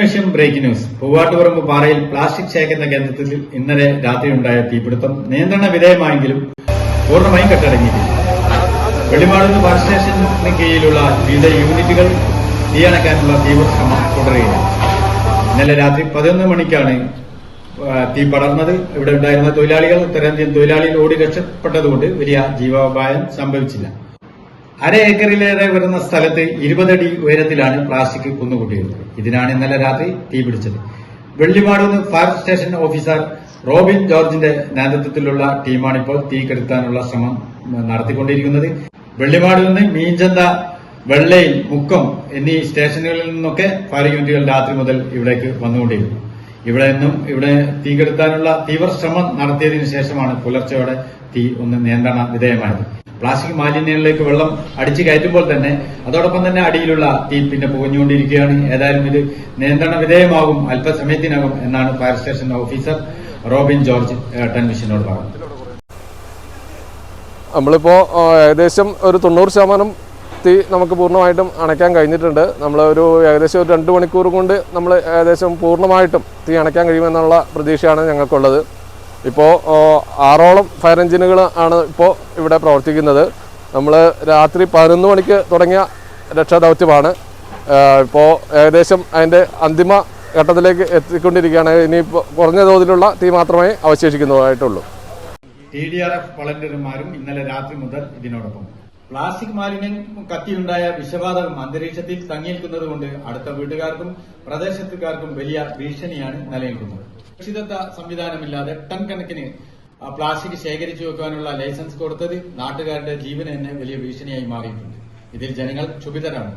വിഷയം breaking news Poovattuparamba പാറയിൽ plastic ശേഖരണ കേന്ദ്രത്തിൽ ഇന്നലെ രാത്രിയുണ്ടായ തീപിടുത്തം നിയന്ത്രണ വിധേയമായെങ്കിലും പൂർണമായും കെട്ടടങ്ങിയിട്ടില്ല. വെള്ളിമാടുന്ന് ഫയർ സ്റ്റേഷന് കീഴിലുള്ള വിവിധ യൂണിറ്റുകൾ തീയണക്കാനുള്ള തീവ്രശ്രമം തുടരുകയാണ്. ഇന്നലെ രാത്രി പതിനൊന്ന് മണിക്കാണ് തീ പടർന്നത്. ഇവിടെ ഉണ്ടായിരുന്ന തൊഴിലാളികൾ ഉത്തരേന്ത്യൻ തൊഴിലാളികൾ ഓടി രക്ഷപ്പെട്ടതുകൊണ്ട് വലിയ ജീവാപായം സംഭവിച്ചില്ല. അര ഏക്കറിലേറെ വരുന്ന സ്ഥലത്ത് ഇരുപതടി ഉയരത്തിലാണ് പ്ലാസ്റ്റിക് കുന്നുകൂട്ടിയത്. ഇതിനാണ് ഇന്നലെ രാത്രി തീപിടിച്ചത് വെള്ളിമാടുന്ന് ഫയർ സ്റ്റേഷൻ ഓഫീസർ റോബിൻ ജോർജിന്റെ നേതൃത്വത്തിലുള്ള ടീമാണ് ഇപ്പോൾ തീ കെടുത്താനുള്ള ശ്രമം നടത്തിക്കൊണ്ടിരിക്കുന്നത്. വെള്ളിമാടിൽ നിന്ന് മീഞ്ചന്ത വെള്ളയിൽ മുക്കം എന്നീ സ്റ്റേഷനുകളിൽ നിന്നൊക്കെ ഫയർ യൂണിറ്റുകൾ രാത്രി മുതൽ ഇവിടേക്ക് വന്നുകൊണ്ടിരുന്നു. ഇവിടെ നിന്നും ഇവിടെ തീ കെടുത്താനുള്ള തീവ്ര ശ്രമം നടത്തിയതിനു ശേഷമാണ് പുലർച്ചെയോടെ തീ ഒന്ന് നിയന്ത്രണ വിധേയമായത്. പ്ലാസ്റ്റിക് മാലിന്യങ്ങളിലേക്ക് വെള്ളം അടിച്ചു കയറ്റുമ്പോൾ തന്നെ അതോടൊപ്പം തന്നെ അടിയിലുള്ള തീ പിന്നെ പുകഞ്ഞുകൊണ്ടിരിക്കുകയാണ്. ഏതായാലും ഇത് നിയന്ത്രണ വിധേയമാകും അല്പസമയത്തിനകം എന്നാണ് fire station officer Robin George ടെൻവിഷനോട് പറഞ്ഞത്. നമ്മളിപ്പോ ഏകദേശം ഒരു തൊണ്ണൂറ് ശതമാനം തീ നമുക്ക് പൂർണമായിട്ടും അണയ്ക്കാൻ കഴിഞ്ഞിട്ടുണ്ട്. നമ്മൾ ഒരു ഏകദേശം ഒരു രണ്ട് മണിക്കൂർ കൊണ്ട് നമ്മൾ ഏകദേശം പൂർണമായിട്ടും തീ അണയ്ക്കാൻ കഴിയുമെന്നുള്ള പ്രതീക്ഷയാണ് ഞങ്ങൾക്കുള്ളത്. ഇപ്പോൾ ആറോളം ഫയർ എഞ്ചിനുകൾ ആണ് ഇപ്പോൾ ഇവിടെ പ്രവർത്തിക്കുന്നത്. നമ്മൾ രാത്രി പതിനൊന്ന് മണിക്ക് തുടങ്ങിയ രക്ഷാദൗത്യമാണ്. ഇപ്പോൾ ഏകദേശം അതിന്റെ അന്തിമ ഘട്ടത്തിലേക്ക് എത്തിക്കൊണ്ടിരിക്കുകയാണ്. ഇനിയിപ്പോൾ കുറഞ്ഞ തോതിലുള്ള തീ മാത്രമേ അവശേഷിക്കുന്നതായിട്ടുള്ളൂ. ടി ഡി ആർ എഫ് വളണ്ടിയർമാരും ഇന്നലെ രാത്രി മുതൽ ഇതിനോടൊപ്പം പ്ലാസ്റ്റിക് മാലിന്യം കത്തിയുണ്ടായ വിഷവാതകം അന്തരീക്ഷത്തിൽ തങ്ങിയിരിക്കുന്നത് കൊണ്ട് അടുത്ത വീട്ടുകാർക്കും പ്രദേശത്തുകാർക്കും വലിയ ഭീഷണിയാണ് നിലനിൽക്കുന്നത്. സുരക്ഷിതത്വ സംവിധാനമില്ലാതെ ടൺ കണക്കിന് പ്ലാസ്റ്റിക് ശേഖരിച്ചു വെക്കാനുള്ള ലൈസൻസ് കൊടുത്തത് നാട്ടുകാരുടെ ജീവന് തന്നെ വലിയ ഭീഷണിയായി മാറിയിട്ടുണ്ട്. ഇതിൽ ജനങ്ങൾ ക്ഷുഭിതരാണ്.